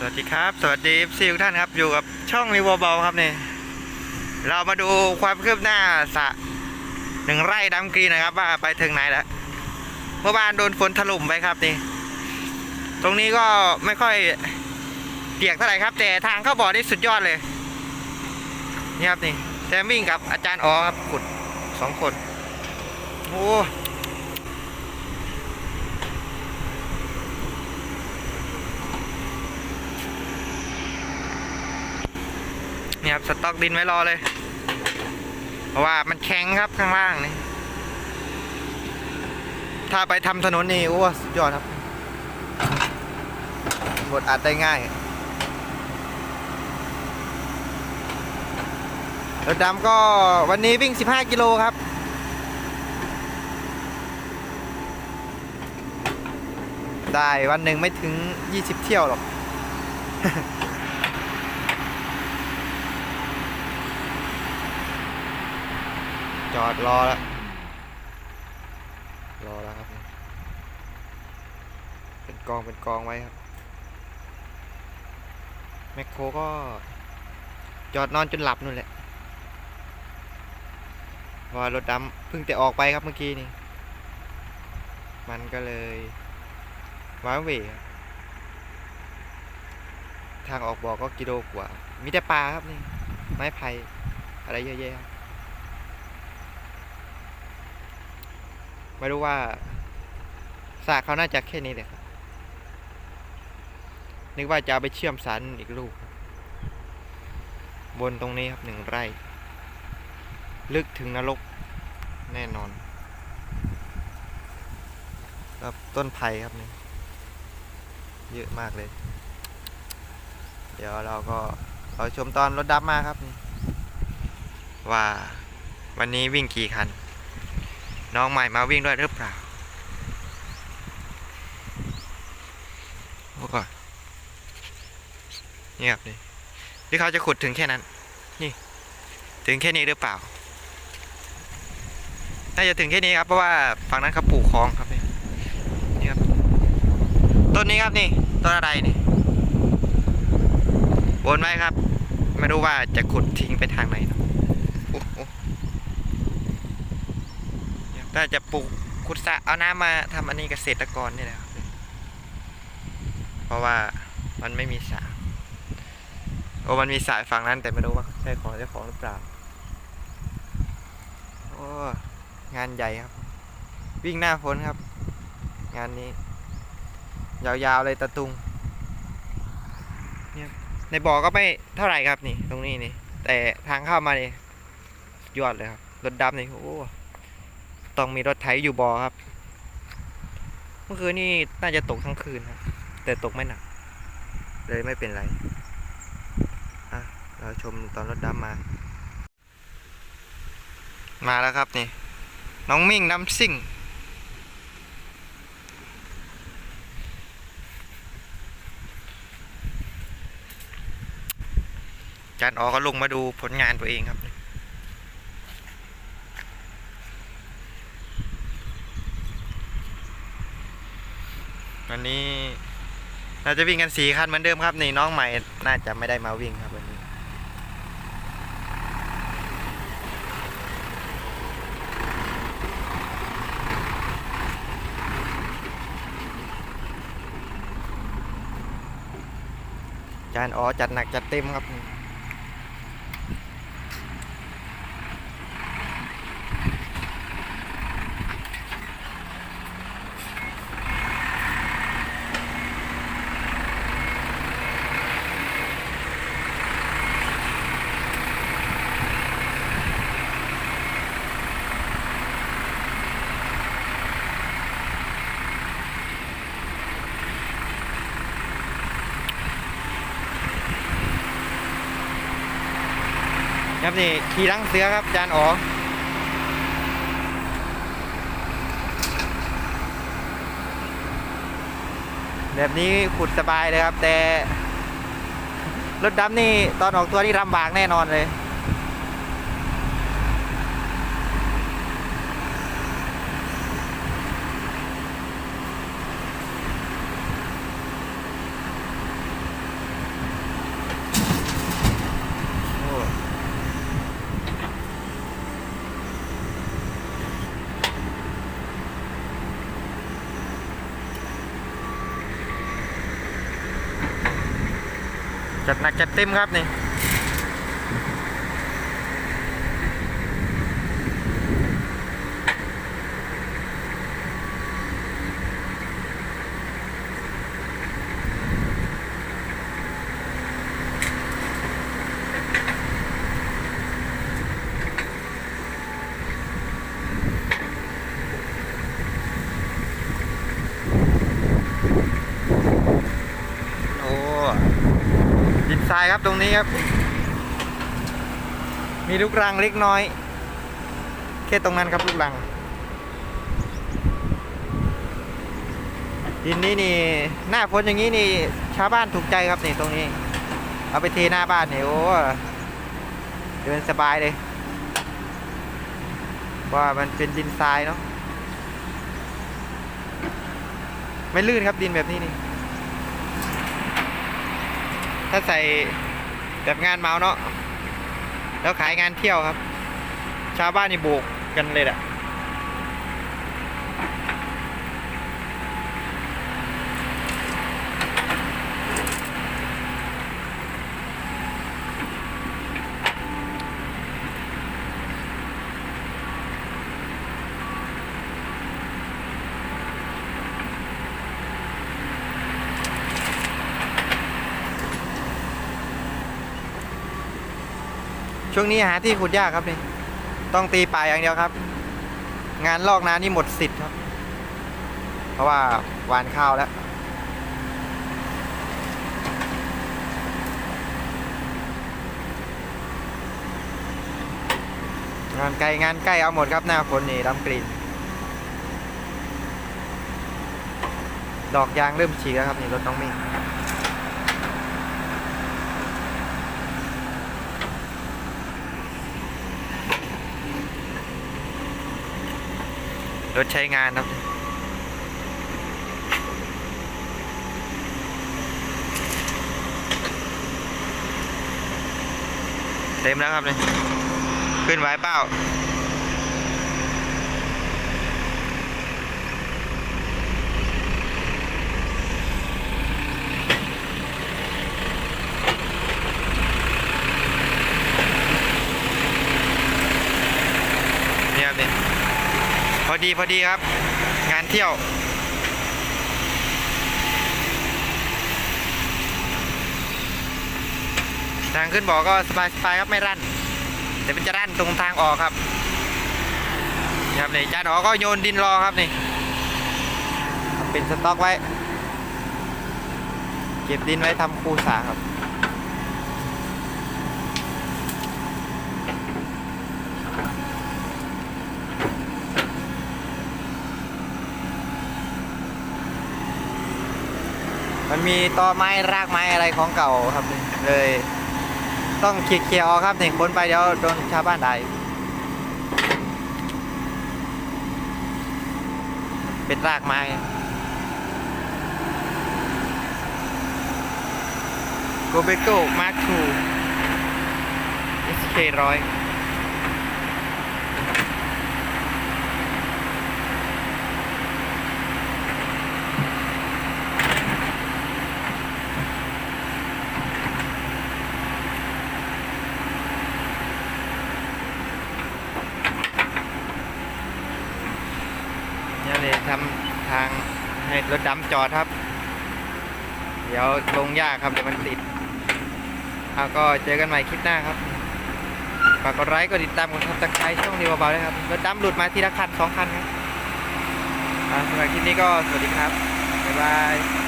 สวัสดีครับ สวัสดีซีทุกท่านครับ อยู่กับช่องรีวอเบาครับนี่ เรามาดูความคืบหน้าสะหนึ่งไร่ดำกรีนะครับ ว่าไปถึงไหนแล้ว เมื่อวานโดนฝนถล่มไปครับนี่ ตรงนี้ก็ไม่ค่อยเปียกเท่าไหร่ครับ แต่ทางเข้าบ่อนี่สุดยอดเลย นี่ครับนี่แซมวิ่งกับอาจารย์อ๋อครับขุดสองคน โอ้ นี่ครับสต็อกดินไว้รอเลย เพราะว่ามันแข็งครับข้างล่างนี่ถ้าไปทำถนนนี่โอ้สุดยอดครับบดอัดได้ง่ายรถดำก็วันนี้วิ่ง 15 กิโลครับ ได้วันหนึ่งไม่ถึง 20 เที่ยวหรอก จอดรอแล้วรอแล้วครับ เป็นกองเป็นกองไว้ครับ แมคโครก็ จอดนอนจนหลับนู่นแหละพราะว่ารถดำเพิ่งแต่ออกไปครับเมื่อกี้นี่ มันก็เลยว้าเหวครับทางออกบอกก็กิโลกว่า มีแต่ปลาครับนี่ ไม้ไผ่อะไรเยอะแยะครับ ไม่รู้ว่าสระเขาน่าจะแค่นี้เลยครับ นึกว่าจะเอาไปเชื่อมสารอีกลูก บนตรงนี้ครับหนึ่งไร่ ลึกถึงนรกแน่นอนแล้วต้นไผ่ครับนี่เยอะมากเลย เดี๋ยวเราก็เราชมตอนรถดับมาครับว่าวันนี้วิ่งกี่คัน น้องใหม่มาวิ่งด้วยหรือเปล่าโอ้ก่อนนี่ครับนี่ที่เขาจะขุดถึงแค่นั้น นี่ ถึงแค่นี้หรือเปล่า น่าจะถึงแค่นี้ครับ เพราะว่าฝั่งนั้นเขาปลูกคลองครับนี่นี่ครับต้นนี้ครับนี่ต้นอะไรนี่บนไว้ครับ ไม่รู้ว่าจะขุดทิ้งไปทางไหนนะโอ้โห ถ้าจะปลูกขุดสะเอาน้ำมาทำอันนี้เกษตรกรนี่แหละครับ เพราะว่ามันไม่มีสระโอ้มันมีสายฝั่งนั้นแต่ไม่รู้ว่าใช่ของเจ้าของหรือเปล่า โอ้งานใหญ่ครับ วิ่งหน้าฝนครับ งานนี้ ยาวๆเลยตะตุงเนี่ยในบ่อก็ไม่เท่าไหร่ครับนี่ ตรงนี้นี่ แต่ทางเข้ามานี่ยอดเลยครับรถดำนี่โอ้ ต้องมีรถไถอยู่บ่อครับ เมื่อคืนนี่น่าจะตกทั้งคืนครับแต่ตกไม่หนัก เลยไม่เป็นไรอะเราชมตอนรถดำมา มาแล้วครับนี่ น้องมิ่งน้ำซิ่งจานอ๋อก็ลงมาดูผลงานตัวเองครับ วันนี้ เราจะวิ่งกันสี่คันเหมือนเดิมครับ นี่น้องใหม่น่าจะไม่ได้มาวิ่งครับวันนี้ จานอ๋อจัดหนักจัดเต็มครับ ครับนี่ขี่ลังเสือครับจานอ๋อแบบนี้ขุดสบายเลยครับ แต่ รถดำนี่ตอนออกตัวนี่ลำบากแน่นอนเลย จัดหนักจัดเต็มครับนี่ โอ้ดิน ทรายครับตรงนี้ครับ มีลูกรังเล็กน้อย แค่ตรงนั้นครับลูกรัง ดินนี้นี่หน้าฝนอย่างนี้นี่ชาวบ้านถูกใจครับนี่ตรงนี้ เอาไปเทหน้าบ้านนี่โอ้เดินสบายเลยว่ามันเป็นดินทรายเนาะไม่ลื่นครับดินแบบนี้นี่ ถ้าใส่แบบงานเมาเนาะแล้วขายงานเที่ยวครับ ชาวบ้านนี่บุกกันเลยแหละ ช่วงนี้หาที่ขุดยากครับนี่ ต้องตีป่าอย่างเดียวครับ งานลอกนานี่หมดสิทธิ์ครับ เพราะว่าหวานข้าวแล้วงานไกลงานใกล้เอาหมดครับหน้าฝนนี่ดำกรีนดอกยางเริ่มฉีกแล้วครับนี่รถน้องมิ่ง รถใช้งานครับเต็มแล้วครับนี่ขึ้นไหวเป้า นี่ครับนี่ พอดีพอดีครับ งานเที่ยว ทางขึ้นบอก็สบายสบายครับไม่รั่น แต่เป็นจะรั่นตรงทางออกครับครับนี่จานหอก็โยนดินรอครับนี่เป็นสต็อกไว้ เก็บดินไว้ทำคูสาครับ มันมีตอไม้รากไม้อะไรของเก่าครับเลย ต้องเคลียร์ๆออกครับนี่คนไปเดี๋ยวโดนชาวบ้านได้เป็นรากไม้โกเบโก้มาร์คทู SK ร้อยนี่เลยทำทางให้ รถดำจอดครับ เดี๋ยวลงยากครับเดี๋ยวมันติดเอาก็เจอกันใหม่คลิปหน้าครับฝากกดไลค์กดติดตามกดซับสไครต์ช่องเดียวเบาๆด้วยครับรถดำหลุดมาทีละคันสองคันครับสำหรับคลิปนี้ก็สวัสดีครับบ๊ายบาย